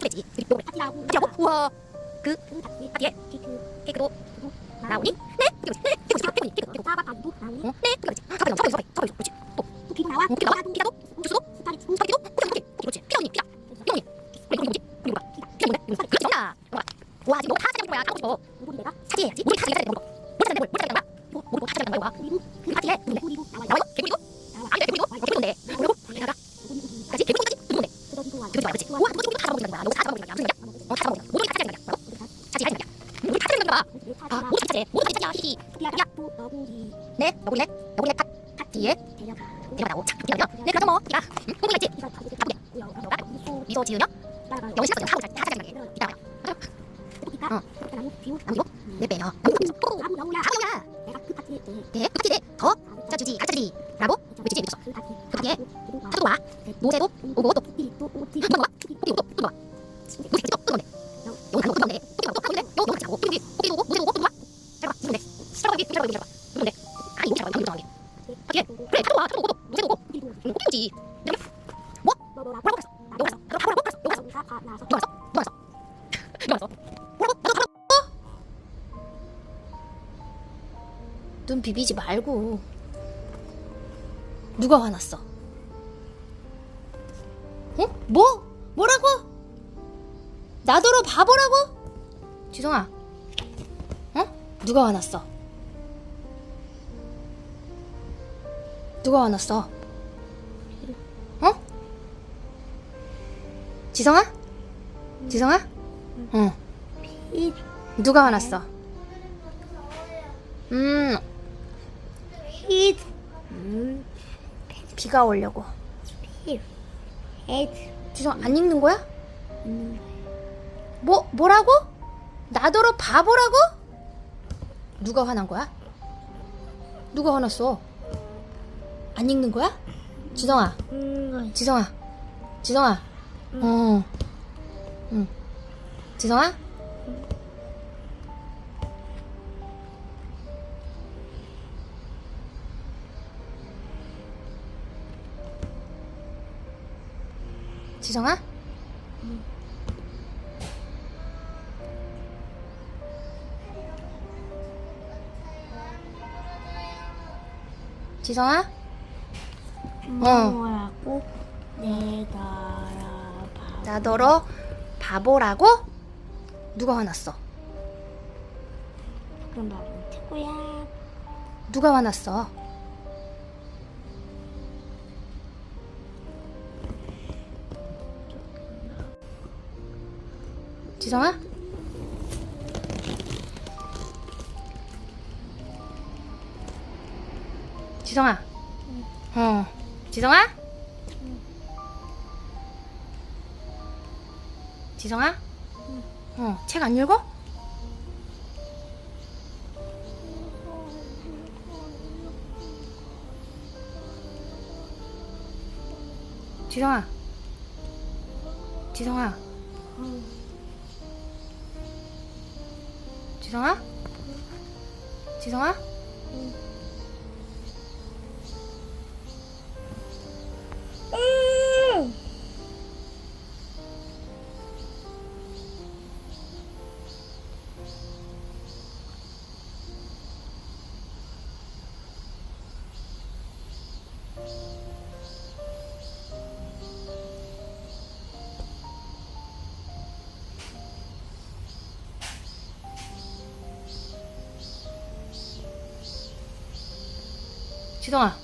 되지. 요거를 파티라고. 파티라고? 우와. 그 파티에 케이크도 나오니? 네. 그리고 네. 그리고 자, 그리고 그리고 그리고 사과도 나오니 어? 네. 그리고 그렇지. 잠깐만, 잠깐만, 잠깐만, 잠깐만, 그렇지. 또또 피부 나와 어, 피가 나와. 피가도 주스도 스타리치 스파게티도 그렇지, 그렇지. 피가 언니, 피가. 피가 언니. 그리고 뭐지? 그리고 뭐야? 피가 뭔데? 그렇지, 정답. 와, 지금 너다 찾아낸 거야. 하고 싶어. 우리 내가 사지해야지. 우리 다 찾아낸 거야. 뭘 찾아낸 거야? 뭘 찾아낸 거야? 뭐, 뭘다 찾아낸 거야? 그리고 그 파티에? 그리고 나와요? 너구리 네, 너구리네. 너구리네 파 파티에 데려가 그냥 네, 그럼 뭐, 네가 응, 홍보가 있지. 나쁘게. 너가 미소 지으며 영신 나서 하고 잘다 찾아낸 거야. 이따 와요. 어. 나무 남기고 내 빼요. 남기고 나무 너구야 아무야. 내가 그 파티에 네, 파티에 더 짜주지, 가짜주지. 라고 외치지, 외쳤어. 그 파티 그 파티에 그리고 와 사도 와. 노새도 오고 또 또 또 또 또 또또 와. 잘 봐. 누군데? 잘 봐. 여기 잘 봐. 여기 잘 봐. 누군데? 아니, 이거 잘 봐. 이 거잘 봐. 파티에 그래. 사도 와. 사도 오고 또 노새 오고. 응, 토끼 오지. 뭐? 뭐라고 했어? 뭐라고 했어? 그럼 뭐라고 했어? 뭐라고 했어? 다 누가 왔어? 누가 왔어? 누가 왔어? 뭐라고? 나도 가라고? 눈 비비지 말고 누가 화났어? 어? 뭐? 뭐라고? 나더러 바보라고? 지성아 어? 누가 화났어? 누가 화났어? 어? 지성아? 지성아? 응. 피 누가 화났어? 음, 피 음, 비가 오려고. 피 헤드 지성 안 읽는 거야? 뭐 뭐라고? 나더러 바보라고? 누가 화난 거야? 누가 화났어? 안 읽는 거야? 지성아, 음, 지성아, 지성아. 어, 응. 지성아? 지성아? 지성아? 뭐라고 내가 봐 나더러 바보라고? 누가 화났어? 그럼 바보 태고야 누가 화났어? 지성아? 지성아? 어. 지성아? 지성아? 어, 책 안 읽어? 지성아. 지성아. 지성아? 지성아? 지성아.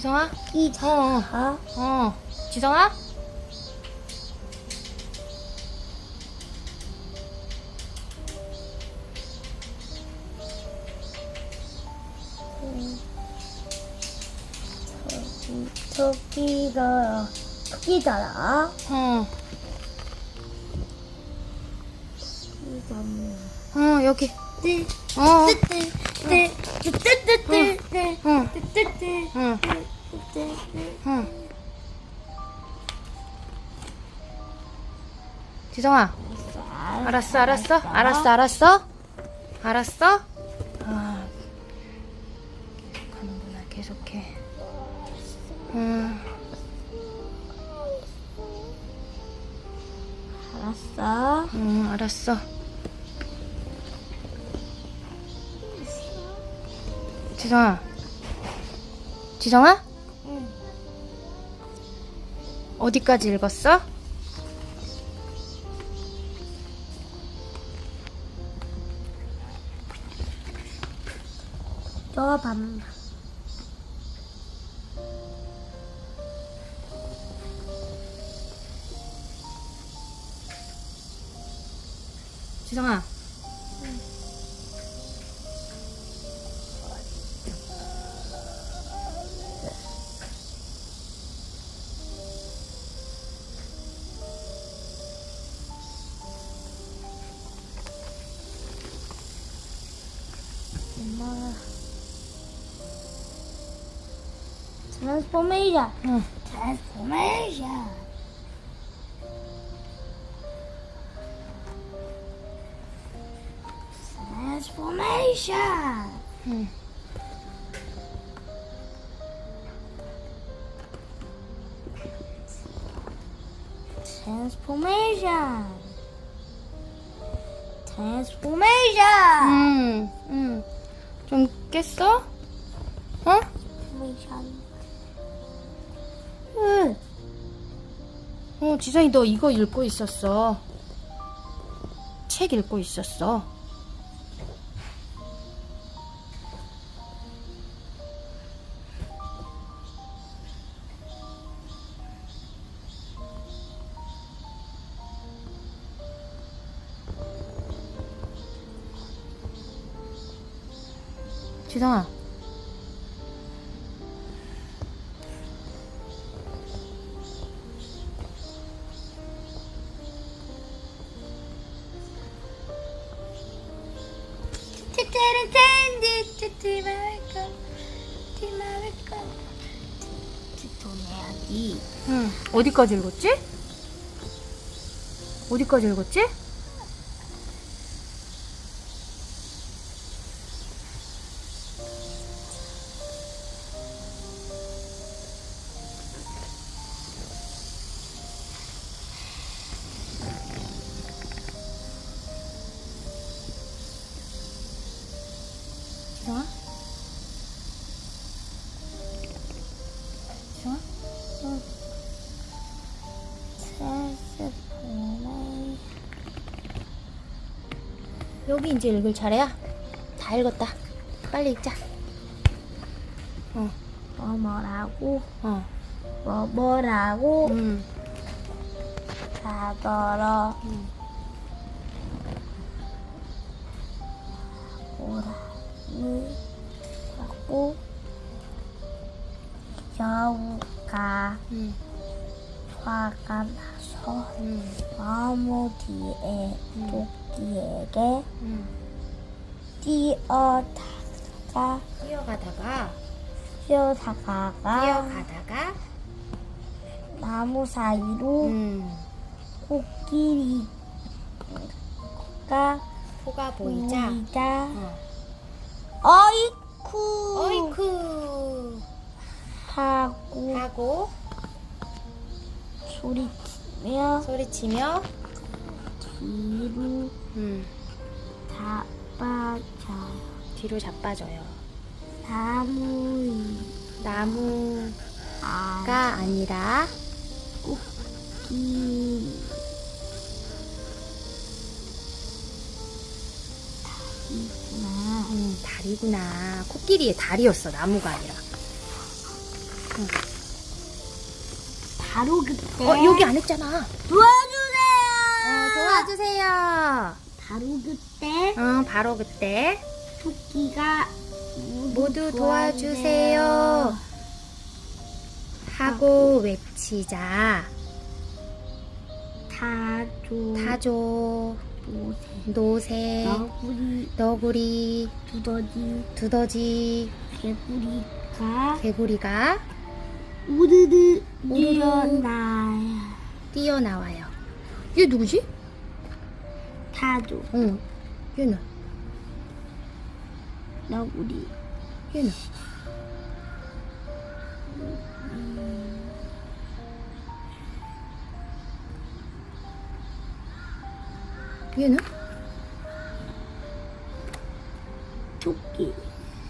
지성아? 피자 어, 어. 지성아? 토끼가 토끼잖아 어. 피자 어 여기. 뜨, 어. 뜨, 뜨, 지성아. 알았어, 알았어, 알았어, 알았어, 알았어. 아, 가는구나, 계속해. 응. 알았어. 응, 알았어. 지성아. 지성아? 응. 어디까지 읽었어? 저 밤. 지성아. 엄마. 트랜스포메이션. 응. 트랜스포메이션. 트랜스포메이션. 응. 트랜스포 깼어? 어? 응. 어, 지성이 너 이거 읽고 있었어. 책 읽고 있었어. 지성아. 티티는 텐디 티티 말고 티 말고 기통해야지. 응. 어디까지 읽었지? 어디까지 읽었지? 여기 이제 읽을 차례야. 다 읽었다. 빨리 읽자. 어, 뭐 뭐라고? 어, 뭐 뭐라고? 음, 가더러 음. 오라니 하고 여우가 음, 화가 나서 음, 나무 뒤에 음. 토끼에게 음. 뛰어다가 뛰어가다가, 뛰어다가가 뛰어가다가, 나무 사이로 음, 코끼리가 코가 보이자, 보이자. 어. 어이쿠. 어이쿠. 하고 하고 소리치며 소리치며, 뒤로 음, 자빠져 뒤로 자빠져요. 나무 나무가 아 아니라 이 이구나 음, 다리구나. 코끼리의 다리였어. 나무가 아니라. 바로 그때 어, 여기 안 했잖아. 어, 도와주세요. 바로 그때 어, 바로 그때 토끼가 모두 도와주세요. 하고 외치자. 타조 타조 노새, 노새, 너구리, 너구리, 두더지, 두더지, 개구리가 개구리가 우르르 우르르. 일어나야 뛰어나와요. 얘 누구지? 타조, 응. 얘는 너구리, 얘는 얘는 토끼,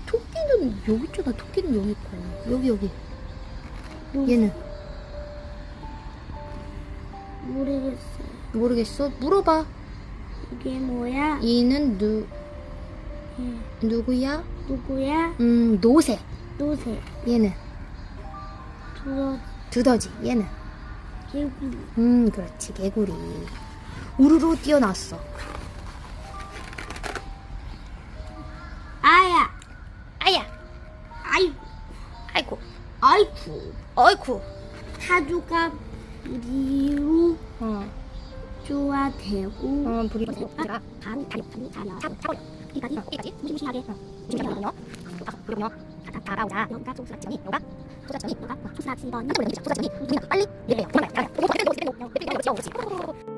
토끼는 여기 있잖아. 토끼는 여기 있고 여기 여기. 노- 얘는 모르겠어요. 모르겠어. 물어봐. 이게 뭐야? 얘는 누 예. 누구야? 누구야? 음 노새. 노새, 얘는 두더지, 두더지. 얘는 개구리, 음 그렇지 개구리. 우르르 뛰어났어. 아야, 아야. 아이고, 아이고. 아이쿠. 어이쿠. 타조가 우리로 어. 좋아되고 어 불이 아, 바로 다리 다리 다리 차 차버려. 여기까지 여기까지. 무시무시하게 무시무시하거든요. 그리고요. 다 다가오자. 여가 소자천이 영가 소스라치 번 소자천이 눈이 빨리. 도망가요. 도망가요. 도망